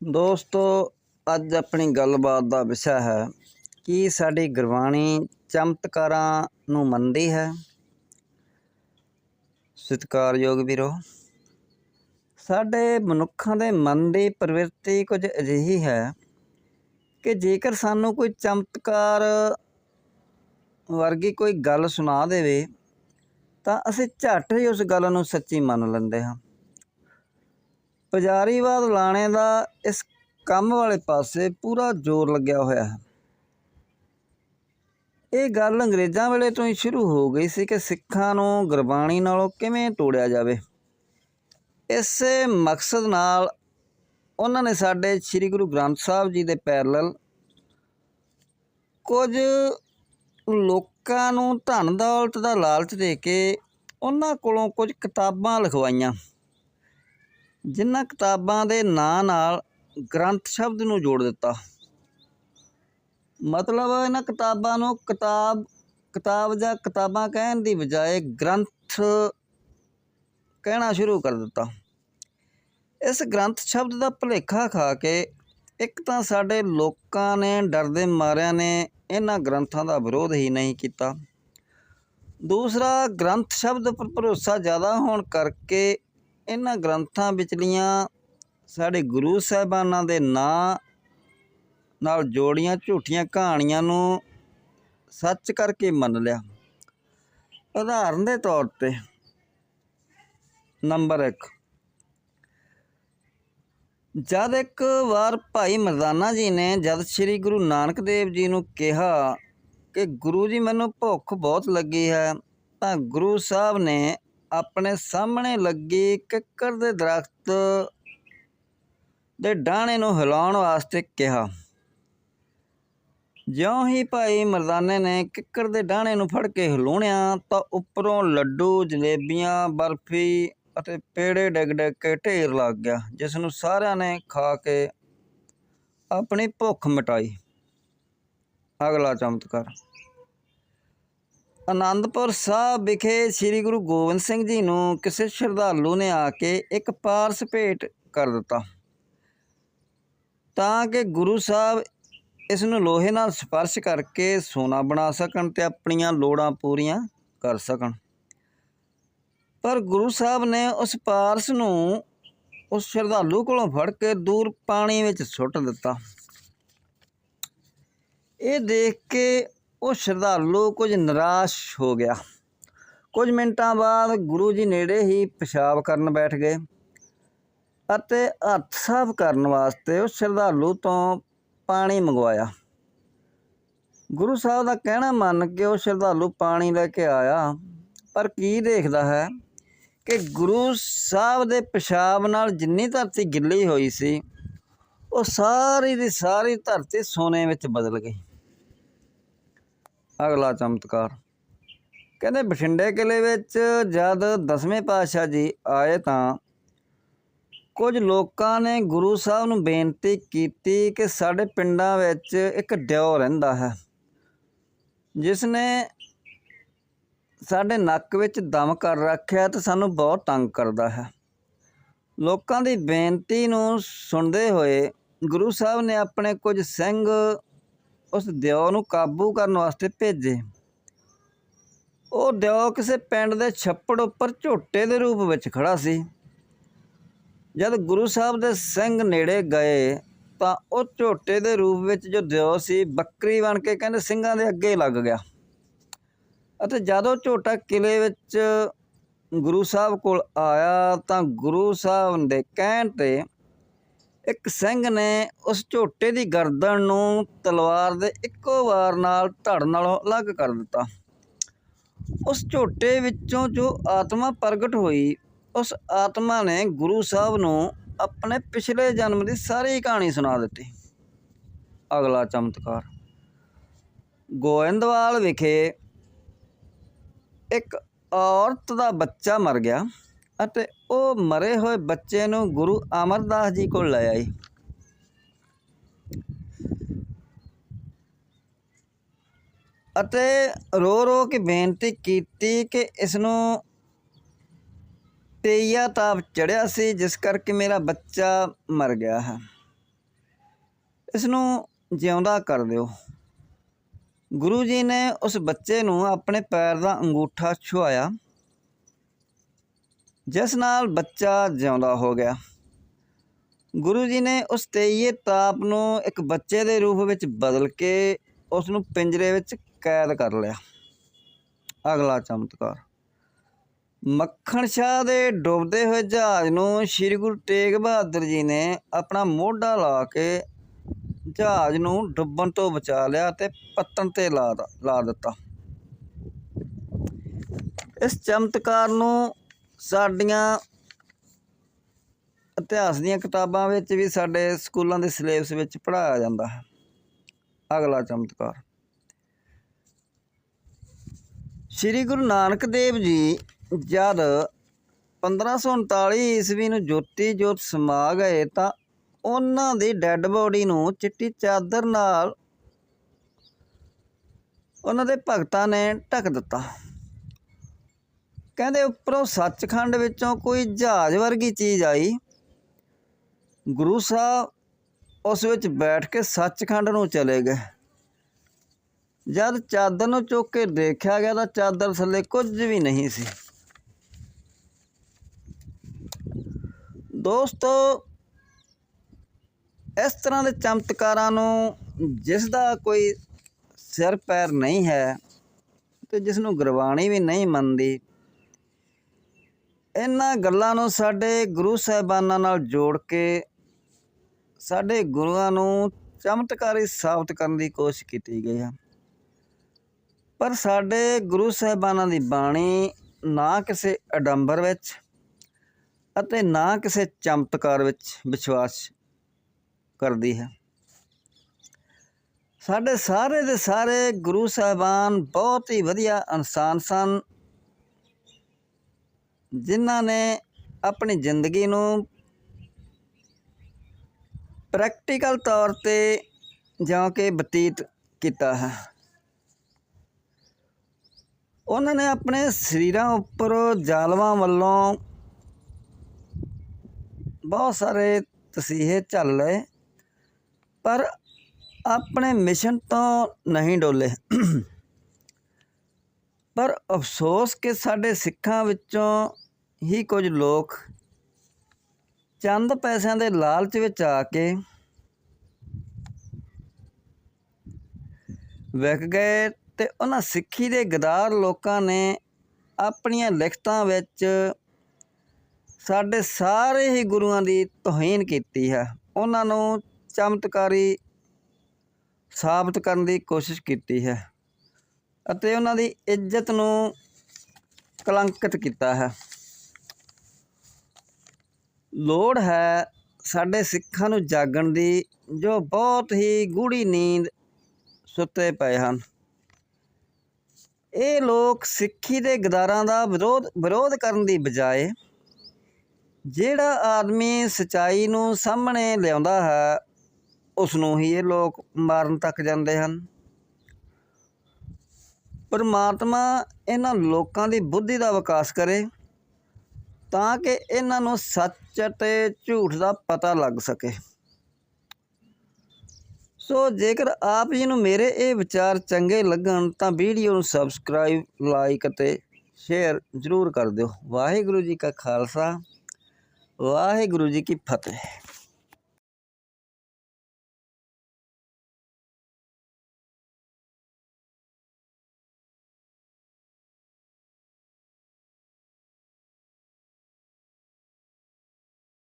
ਦੋਸਤੋ, ਅੱਜ ਆਪਣੀ ਗੱਲਬਾਤ ਦਾ ਵਿਸ਼ਾ ਹੈ, ਕੀ ਸਾਡੀ ਗੁਰਬਾਣੀ ਚਮਤਕਾਰਾਂ ਨੂੰ ਮੰਨਦੀ ਹੈ? ਸਤਿਕਾਰਯੋਗ ਵੀਰੋ, ਸਾਡੇ ਮਨੁੱਖਾਂ ਦੇ ਮਨ ਦੀ ਪ੍ਰਵਿਰਤੀ ਕੁਝ ਅਜਿਹੀ ਹੈ ਕਿ ਜੇਕਰ ਸਾਨੂੰ ਕੋਈ ਚਮਤਕਾਰ ਵਰਗੀ ਕੋਈ ਗੱਲ ਸੁਣਾ ਦੇਵੇ, ਤਾਂ ਅਸੀਂ ਝੱਟ ਹੀ ਉਸ ਗੱਲ ਨੂੰ ਸੱਚੀ ਮੰਨ ਲੈਂਦੇ ਹਾਂ। ਪੁਜਾਰੀਵਾਦ ਲਾਣੇ ਦਾ ਇਸ ਕੰਮ ਵਾਲੇ ਪਾਸੇ ਪੂਰਾ ਜ਼ੋਰ ਲੱਗਿਆ ਹੋਇਆ ਹੈ। ਇਹ ਗੱਲ ਅੰਗਰੇਜ਼ਾਂ ਵੇਲੇ ਤੋਂ ਹੀ ਸ਼ੁਰੂ ਹੋ ਗਈ ਸੀ ਕਿ ਸਿੱਖਾਂ ਨੂੰ ਗੁਰਬਾਣੀ ਨਾਲੋਂ ਕਿਵੇਂ ਤੋੜਿਆ ਜਾਵੇ। ਇਸੇ ਮਕਸਦ ਨਾਲ ਉਹਨਾਂ ਨੇ ਸਾਡੇ ਸ੍ਰੀ ਗੁਰੂ ਗ੍ਰੰਥ ਸਾਹਿਬ ਜੀ ਦੇ ਪੈਰਲਲ ਕੁਝ ਲੋਕਾਂ ਨੂੰ ਧਨ ਦੌਲਤ ਦਾ ਲਾਲਚ ਦੇ ਕੇ ਉਹਨਾਂ ਕੋਲੋਂ ਕੁਝ ਕਿਤਾਬਾਂ ਲਿਖਵਾਈਆਂ। ਜਿਨ੍ਹਾਂ ਕਿਤਾਬਾਂ ਦੇ ਨਾਂ ਨਾਲ ਗ੍ਰੰਥ ਸ਼ਬਦ ਨੂੰ ਜੋੜ ਦਿੱਤਾ। ਮਤਲਬ ਇਹਨਾਂ ਕਿਤਾਬਾਂ ਨੂੰ ਕਿਤਾਬ ਕਿਤਾਬ ਜਾਂ ਕਿਤਾਬਾਂ ਕਹਿਣ ਦੀ ਬਜਾਏ ਗ੍ਰੰਥ ਕਹਿਣਾ ਸ਼ੁਰੂ ਕਰ ਦਿੱਤਾ। ਇਸ ਗ੍ਰੰਥ ਸ਼ਬਦ ਦਾ ਭੁਲੇਖਾ ਖਾ ਕੇ ਇੱਕ ਤਾਂ ਸਾਡੇ ਲੋਕਾਂ ਨੇ, ਡਰਦੇ ਮਾਰਿਆਂ ਨੇ ਇਹਨਾਂ ਗ੍ਰੰਥਾਂ ਦਾ ਵਿਰੋਧ ਹੀ ਨਹੀਂ ਕੀਤਾ। ਦੂਸਰਾ, ਗ੍ਰੰਥ ਸ਼ਬਦ ਪਰ ਭਰੋਸਾ ਜ਼ਿਆਦਾ ਹੋਣ ਕਰਕੇ ਇਹਨਾਂ ਗ੍ਰੰਥਾਂ ਵਿਚਲੀਆਂ ਸਾਡੇ ਗੁਰੂ ਸਾਹਿਬਾਨਾਂ ਦੇ ਨਾਂ ਨਾਲ ਜੋੜੀਆਂ ਝੂਠੀਆਂ ਕਹਾਣੀਆਂ ਨੂੰ ਸੱਚ ਕਰਕੇ ਮੰਨ ਲਿਆ। ਉਦਾਹਰਨ ਦੇ ਤੌਰ ਤੇ ਨੰਬਰ 1 ਜਦ ਇੱਕ ਵਾਰ ਭਾਈ ਮਰਦਾਨਾ ਜੀ ਨੇ ਜਦ ਸ੍ਰੀ ਗੁਰੂ ਨਾਨਕ ਦੇਵ ਜੀ ਨੂੰ ਕਿਹਾ ਕਿ ਗੁਰੂ ਜੀ, ਮੈਨੂੰ ਭੁੱਖ ਬਹੁਤ ਲੱਗੀ ਹੈ ਤਾਂ ਗੁਰੂ ਸਾਹਿਬ ਨੇ ਆਪਣੇ ਸਾਹਮਣੇ ਲੱਗੀ ਕਿੱਕਰ ਦੇ ਦਰਖਤ ਦੇ ਡਾਣੇ ਨੂੰ ਹਿਲਾਉਣ ਵਾਸਤੇ ਕਿਹਾ। ਜਿਉਂ ਹੀ ਭਾਈ ਮਰਦਾਨੇ ਨੇ ਕਿੱਕਰ ਦੇ ਡਾਣੇ ਨੂੰ ਫੜ ਕੇ ਹਿਲਾਉਣਿਆ ਤਾਂ ਉੱਪਰੋਂ ਲੱਡੂ, ਜਲੇਬੀਆਂ, ਬਰਫੀ ਅਤੇ ਪੇੜੇ ਡਿੱਗ ਡਿੱਗ ਕੇ ਢੇਰ ਲੱਗ ਗਿਆ, ਜਿਸ ਨੂੰ ਸਾਰਿਆਂ ਨੇ ਖਾ ਕੇ ਆਪਣੀ ਭੁੱਖ ਮਿਟਾਈ। ਅਗਲਾ ਚਮਤਕਾਰ। ਆਨੰਦਪੁਰ ਸਾਹਿਬ ਵਿਖੇ ਸ੍ਰੀ ਗੁਰੂ ਗੋਬਿੰਦ ਸਿੰਘ ਜੀ ਨੂੰ ਕਿਸੇ ਸ਼ਰਧਾਲੂ ਨੇ ਆ ਕੇ ਇੱਕ ਪਾਰਸ ਭੇਟ ਕਰ ਦਿੱਤਾ। ਤਾਂ ਕਿ ਗੁਰੂ ਸਾਹਿਬ ਇਸ ਨੂੰ ਲੋਹੇ ਨਾਲ ਸਪਰਸ਼ ਕਰਕੇ ਸੋਨਾ ਬਣਾ ਸਕਣ ਤੇ ਆਪਣੀਆਂ ਲੋੜਾਂ ਪੂਰੀਆਂ ਕਰ ਸਕਣ। ਪਰ ਗੁਰੂ ਸਾਹਿਬ ਨੇ ਉਸ ਪਾਰਸ ਨੂੰ ਉਸ ਸ਼ਰਧਾਲੂ ਕੋਲੋਂ ਫੜ ਕੇ ਦੂਰ ਪਾਣੀ ਵਿੱਚ ਸੁੱਟ ਦਿੱਤਾ। ਇਹ ਦੇਖ ਕੇ ਉਹ ਸ਼ਰਧਾਲੂ ਕੁਝ ਨਿਰਾਸ਼ ਹੋ ਗਿਆ। ਕੁਝ ਮਿੰਟਾਂ ਬਾਅਦ ਗੁਰੂ ਜੀ ਨੇੜੇ ਹੀ ਪਿਸ਼ਾਬ ਕਰਨ ਬੈਠ ਗਏ ਅਤੇ ਹੱਥ ਸਾਫ਼ ਕਰਨ ਵਾਸਤੇ ਉਸ ਸ਼ਰਧਾਲੂ ਤੋਂ ਪਾਣੀ ਮੰਗਵਾਇਆ। ਗੁਰੂ ਸਾਹਿਬ ਦਾ ਕਹਿਣਾ ਮੰਨ ਕੇ ਉਹ ਸ਼ਰਧਾਲੂ ਪਾਣੀ ਲੈ ਕੇ ਆਇਆ, ਪਰ ਕੀ ਦੇਖਦਾ ਹੈ ਕਿ ਗੁਰੂ ਸਾਹਿਬ ਦੇ ਪਿਸ਼ਾਬ ਨਾਲ ਜਿੰਨੀ ਧਰਤੀ ਗਿੱਲੀ ਹੋਈ ਸੀ, ਉਹ ਸਾਰੀ ਦੀ ਸਾਰੀ ਧਰਤੀ ਸੋਨੇ ਵਿੱਚ ਬਦਲ ਗਈ। ਅਗਲਾ ਚਮਤਕਾਰ। ਕਹਿੰਦੇ ਬਠਿੰਡੇ ਕਿਲੇ ਵਿੱਚ ਜਦ ਦਸਵੇਂ ਪਾਤਸ਼ਾਹ ਜੀ ਆਏ ਤਾਂ ਕੁਝ ਲੋਕਾਂ ਨੇ ਗੁਰੂ ਸਾਹਿਬ ਨੂੰ ਬੇਨਤੀ ਕੀਤੀ ਕਿ ਸਾਡੇ ਪਿੰਡਾਂ ਵਿੱਚ ਇੱਕ ਡਿਓ ਰਹਿੰਦਾ ਹੈ, ਜਿਸ ਨੇ ਸਾਡੇ ਨੱਕ ਵਿੱਚ ਦਮ ਕਰ ਰੱਖਿਆ ਤੇ ਸਾਨੂੰ ਬਹੁਤ ਤੰਗ ਕਰਦਾ ਹੈ। ਲੋਕਾਂ ਦੀ ਬੇਨਤੀ ਨੂੰ ਸੁਣਦੇ ਹੋਏ ਗੁਰੂ ਸਾਹਿਬ ਨੇ ਆਪਣੇ ਕੁਝ ਸਿੰਘ ਉਸ ਦਿਓ ਨੂੰ ਕਾਬੂ ਕਰਨ ਵਾਸਤੇ ਭੇਜੇ। ਉਹ ਦਿਓ ਕਿਸੇ ਪਿੰਡ ਦੇ ਛੱਪੜ ਉੱਪਰ ਝੋਟੇ ਦੇ ਰੂਪ ਵਿੱਚ ਖੜਾ ਸੀ। ਜਦ ਗੁਰੂ ਸਾਹਿਬ ਦੇ ਸਿੰਘ ਨੇੜੇ ਗਏ ਤਾਂ ਉਹ ਝੋਟੇ ਦੇ ਰੂਪ ਵਿੱਚ ਜੋ ਦਿਓ ਸੀ, ਬੱਕਰੀ ਬਣ ਕੇ ਕਹਿੰਦੇ ਸਿੰਘਾਂ ਦੇ ਅੱਗੇ ਲੱਗ ਗਿਆ। ਅਤੇ ਜਦੋਂ ਝੋਟਾ ਕਿਲੇ ਵਿੱਚ ਗੁਰੂ ਸਾਹਿਬ ਕੋਲ ਆਇਆ ਤਾਂ ਗੁਰੂ ਸਾਹਿਬ ਦੇ ਕਹਿਣ ਤੇ ਇੱਕ ਸਿੰਘ ਨੇ ਉਸ ਝੋਟੇ ਦੀ ਗਰਦਨ ਨੂੰ ਤਲਵਾਰ ਦੇ ਇੱਕੋ ਵਾਰ ਨਾਲ ਧੜ ਨਾਲੋਂ ਅਲੱਗ ਕਰ ਦਿੱਤਾ। ਉਸ ਝੋਟੇ ਵਿੱਚੋਂ ਜੋ ਆਤਮਾ ਪ੍ਰਗਟ ਹੋਈ, ਉਸ ਆਤਮਾ ਨੇ ਗੁਰੂ ਸਾਹਿਬ ਨੂੰ ਆਪਣੇ ਪਿਛਲੇ ਜਨਮ ਦੀ ਸਾਰੀ ਕਹਾਣੀ ਸੁਣਾ ਦਿੱਤੀ। ਅਗਲਾ ਚਮਤਕਾਰ। ਗੋਇੰਦਵਾਲ ਵਿਖੇ ਇੱਕ ਔਰਤ ਦਾ ਬੱਚਾ ਮਰ ਗਿਆ। ਅਤੇ ਉਹ ਮਰੇ ਹੋਏ ਬੱਚੇ ਨੂੰ ਗੁਰੂ ਅਮਰਦਾਸ ਜੀ ਕੋਲ ਲੈ ਆਈ। ਅਤੇ ਰੋ ਰੋ ਕੇ ਬੇਨਤੀ ਕੀਤੀ ਕਿ ਇਸ ਨੂੰ ਤੇਈਆ ਤਾਪ ਚੜਿਆ ਸੀ, ਜਿਸ ਕਰਕੇ ਮੇਰਾ ਬੱਚਾ ਮਰ ਗਿਆ ਹੈ। ਇਸ ਨੂੰ ਜਿਉਂਦਾ ਕਰ ਦਿਓ। ਗੁਰੂ ਜੀ ਨੇ ਉਸ ਬੱਚੇ ਨੂੰ ਆਪਣੇ ਪੈਰ ਦਾ ਅੰਗੂਠਾ ਛੁਆਇਆ ਜਿਸ ਨਾਲ ਬੱਚਾ ਜਿਉਂਦਾ ਹੋ ਗਿਆ। ਗੁਰੂ ਜੀ ਨੇ ਉਸ ਤੇਈਏ ਤਾਪ ਨੂੰ ਇੱਕ ਬੱਚੇ ਦੇ ਰੂਪ ਵਿੱਚ ਬਦਲ ਕੇ ਉਸ ਨੂੰ ਪਿੰਜਰੇ ਵਿੱਚ ਕੈਦ ਕਰ ਲਿਆ। ਅਗਲਾ ਚਮਤਕਾਰ। ਮੱਖਣ ਸ਼ਾਹ ਦੇ ਡੁੱਬਦੇ ਹੋਏ ਜਹਾਜ਼ ਨੂੰ ਸ੍ਰੀ ਗੁਰੂ ਤੇਗ ਬਹਾਦਰ ਜੀ ਨੇ ਆਪਣਾ ਮੋਢਾ ਲਾ ਕੇ ਜਹਾਜ਼ ਨੂੰ ਡੁੱਬਣ ਤੋਂ ਬਚਾ ਲਿਆ ਤੇ ਪੱਤਣ ਤੇ ਲਾ ਦ- ਲਾ ਦਿੱਤਾ। ਇਸ ਚਮਤਕਾਰ ਨੂੰ ਸਾਡੀਆਂ ਇਤਿਹਾਸ ਦੀਆਂ ਕਿਤਾਬਾਂ ਵਿੱਚ ਵੀ ਸਾਡੇ ਸਕੂਲਾਂ ਦੇ ਸਿਲੇਬਸ ਵਿੱਚ ਪੜ੍ਹਾਇਆ ਜਾਂਦਾ ਹੈ। ਅਗਲਾ ਚਮਤਕਾਰ। ਸ੍ਰੀ ਗੁਰੂ ਨਾਨਕ ਦੇਵ ਜੀ ਜਦ 1539 ਈਸਵੀ ਨੂੰ ਜੋਤੀ ਜੋਤ ਸਮਾ ਗਏ ਤਾਂ ਉਹਨਾਂ ਦੀ ਡੈੱਡ ਬੋਡੀ ਨੂੰ ਚਿੱਟੀ ਚਾਦਰ ਨਾਲ ਉਹਨਾਂ ਦੇ ਭਗਤਾਂ ਨੇ ਢੱਕ ਦਿੱਤਾ। ਕਹਿੰਦੇ ਉੱਪਰੋਂ ਸੱਚਖੰਡ ਵਿੱਚੋਂ ਕੋਈ ਜਹਾਜ਼ ਵਰਗੀ ਚੀਜ਼ ਆਈ। ਗੁਰੂ ਸਾਹਿਬ ਉਸ ਵਿੱਚ ਬੈਠ ਕੇ ਸੱਚਖੰਡ ਨੂੰ ਚਲੇ ਗਏ। ਜਦ ਚਾਦਰ ਨੂੰ ਚੁੱਕ ਕੇ ਦੇਖਿਆ ਗਿਆ ਤਾਂ ਚਾਦਰ ਥੱਲੇ ਕੁਝ ਵੀ ਨਹੀਂ ਸੀ। ਦੋਸਤੋ, ਇਸ ਤਰ੍ਹਾਂ ਦੇ ਚਮਤਕਾਰਾਂ ਨੂੰ ਜਿਸ ਦਾ ਕੋਈ ਸਿਰ ਪੈਰ ਨਹੀਂ ਹੈ ਤੇ ਜਿਸ ਨੂੰ ਗੁਰਬਾਣੀ ਵੀ ਨਹੀਂ ਮੰਨਦੀ ਇਹਨਾਂ ਗੱਲਾਂ ਨੂੰ ਸਾਡੇ ਗੁਰੂ ਸਾਹਿਬਾਨਾਂ ਨਾਲ ਜੋੜ ਕੇ ਸਾਡੇ ਗੁਰੂਆਂ ਨੂੰ ਚਮਤਕਾਰੀ ਸਾਬਤ ਕਰਨ ਦੀ ਕੋਸ਼ਿਸ਼ ਕੀਤੀ ਗਈ ਹੈ ਪਰ ਸਾਡੇ ਗੁਰੂ ਸਾਹਿਬਾਨਾਂ ਦੀ ਬਾਣੀ ਨਾ ਕਿਸੇ ਅਡੰਬਰ ਵਿੱਚ ਅਤੇ ਨਾ ਕਿਸੇ ਚਮਤਕਾਰ ਵਿੱਚ ਵਿਸ਼ਵਾਸ ਕਰਦੀ ਹੈ। ਸਾਡੇ ਸਾਰੇ ਦੇ ਸਾਰੇ ਗੁਰੂ ਸਾਹਿਬਾਨ ਬਹੁਤ ਹੀ ਵਧੀਆ ਇਨਸਾਨ ਸਨ। ਜਿਨ੍ਹਾਂ ਨੇ ਆਪਣੀ ਜ਼ਿੰਦਗੀ ਨੂੰ ਪ੍ਰੈਕਟੀਕਲ ਤੌਰ ਤੇ ਜਾਂ ਕਿ ਬਤੀਤ ਕੀਤਾ ਹੈ। ਉਹਨਾਂ ਨੇ ਆਪਣੇ ਸਰੀਰਾਂ ਉੱਪਰ ਜ਼ਾਲਮਾਂ ਵੱਲੋਂ ਬਹੁਤ ਸਾਰੇ ਤਸੀਹੇ ਝੱਲ ਲਏ, ਪਰ ਆਪਣੇ ਮਿਸ਼ਨ ਤੋਂ ਨਹੀਂ ਡੋਲੇ। ਪਰ ਅਫਸੋਸ ਕਿ ਸਾਡੇ ਸਿੱਖਾਂ ਵਿੱਚੋਂ ਹੀ ਕੁਝ ਲੋਕ ਚੰਦ ਪੈਸਿਆਂ ਦੇ ਲਾਲਚ ਵਿੱਚ ਆ ਕੇ ਵਿਕ ਗਏ ਤੇ ਉਹਨਾਂ ਸਿੱਖੀ ਦੇ ਗਦਾਰ ਲੋਕਾਂ ਨੇ ਆਪਣੀਆਂ ਲਿਖਤਾਂ ਵਿੱਚ ਸਾਡੇ ਸਾਰੇ ਹੀ ਗੁਰੂਆਂ ਦੀ ਤੋਹੀਨ ਕੀਤੀ ਹੈ। ਉਹਨਾਂ ਨੂੰ ਚਮਤਕਾਰੀ ਸਾਬਤ ਕਰਨ ਦੀ ਕੋਸ਼ਿਸ਼ ਕੀਤੀ ਹੈ। ਅਤੇ ਉਹਨਾਂ ਦੀ ਇੱਜ਼ਤ ਨੂੰ ਕਲੰਕਿਤ ਕੀਤਾ ਹੈ। ਲੋੜ ਹੈ ਸਾਡੇ ਸਿੱਖਾਂ ਨੂੰ ਜਾਗਣ ਦੀ, ਜੋ ਬਹੁਤ ਹੀ ਗੂੜੀ ਨੀਂਦ ਸੁੱਤੇ ਪਏ ਹਨ। ਇਹ ਲੋਕ ਸਿੱਖੀ ਦੇ ਗਦਾਰਾਂ ਦਾ ਵਿਰੋਧ ਵਿਰੋਧ ਕਰਨ ਦੀ ਬਜਾਏ ਜਿਹੜਾ ਆਦਮੀ ਸਚਾਈ ਨੂੰ ਸਾਹਮਣੇ ਲਿਆਉਂਦਾ ਹੈ ਉਸ ਨੂੰ ਹੀ ਇਹ ਲੋਕ ਮਾਰਨ ਤੱਕ ਜਾਂਦੇ ਹਨ। ਪਰਮਾਤਮਾ ਇਹਨਾਂ ਲੋਕਾਂ ਦੀ ਬੁੱਧੀ ਦਾ ਵਿਕਾਸ ਕਰੇ ਤਾਂ ਕਿ ਇਹਨਾਂ ਨੂੰ ਸੱਚ ਅਤੇ ਝੂਠ ਦਾ ਪਤਾ ਲੱਗ ਸਕੇ। ਸੋ ਜੇਕਰ ਆਪ ਜੀ ਨੂੰ ਮੇਰੇ ਇਹ ਵਿਚਾਰ ਚੰਗੇ ਲੱਗਣ ਤਾਂ ਵੀਡੀਓ ਨੂੰ ਸਬਸਕ੍ਰਾਈਬ, ਲਾਈਕ ਅਤੇ ਸ਼ੇਅਰ ਜ਼ਰੂਰ ਕਰ ਦਿਓ। ਵਾਹਿਗੁਰੂ ਜੀ ਕਾ ਖਾਲਸਾ, ਵਾਹਿਗੁਰੂ ਜੀ ਕੀ ਫਤਿਹ।